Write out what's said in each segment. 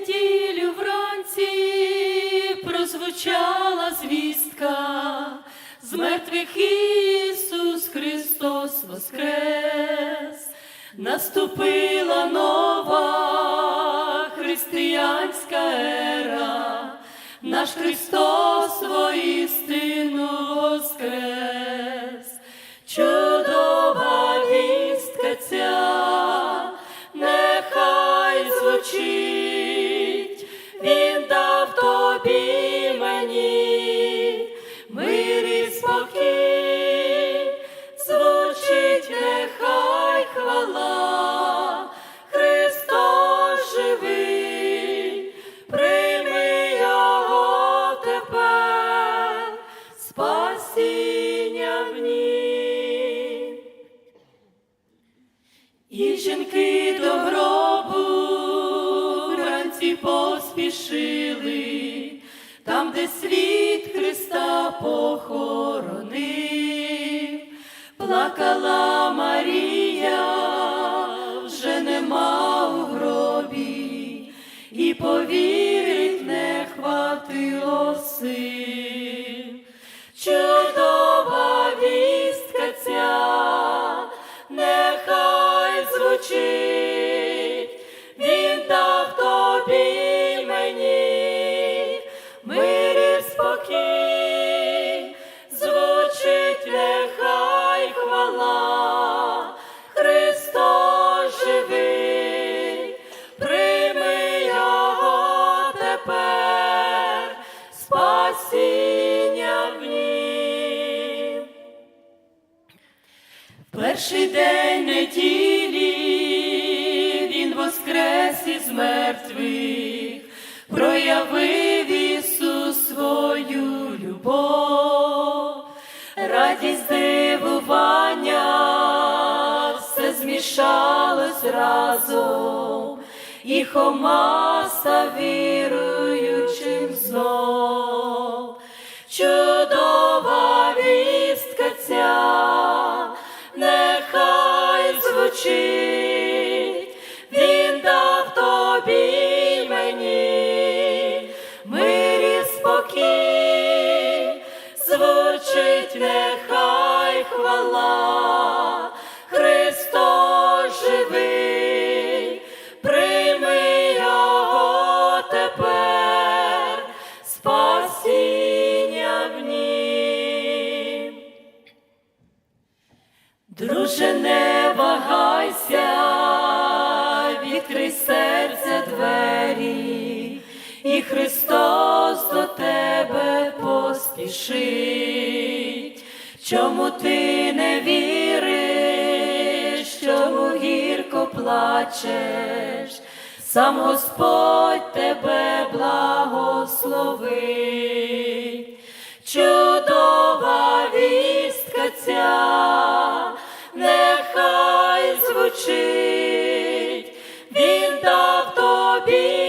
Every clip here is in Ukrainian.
неділю вранці прозвучала звістка, з мертвих Ісус Христос воскрес, наступила нова християнська ера, наш Христос воістину воскрес, чудова вістка ця, нехай звучить, тобі мені, мир і спокій, звучить нехай хвала, Христос живий, прийми його тепер, спасіння в нім. І жінки до гробу вранці поспішили, там, де світ Христа похоронив, плакала Перший день неділі він воскрес із мертвих, проявив Ісус свою любов, радість дивування, все змішалось разом, і Хома став віруючим знов. Тобі мені, мир спокій, звучить нехай хвала, поспішить. Чому ти не віриш, чому гірко плачеш? Сам Господь тебе благословить. Чудова вістка ця, нехай звучить, він дав тобі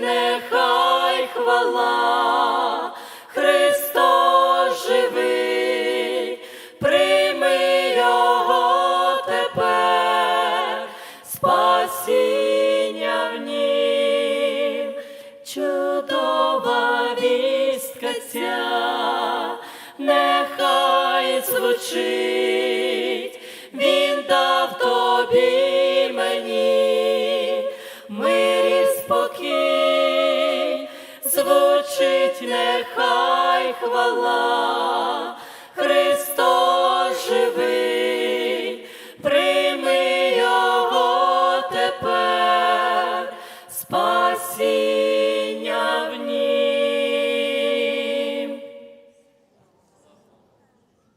нехай хвала, Христос живий, прийми його тепер, спасіння в нім, чудова вістка ця, нехай звучить,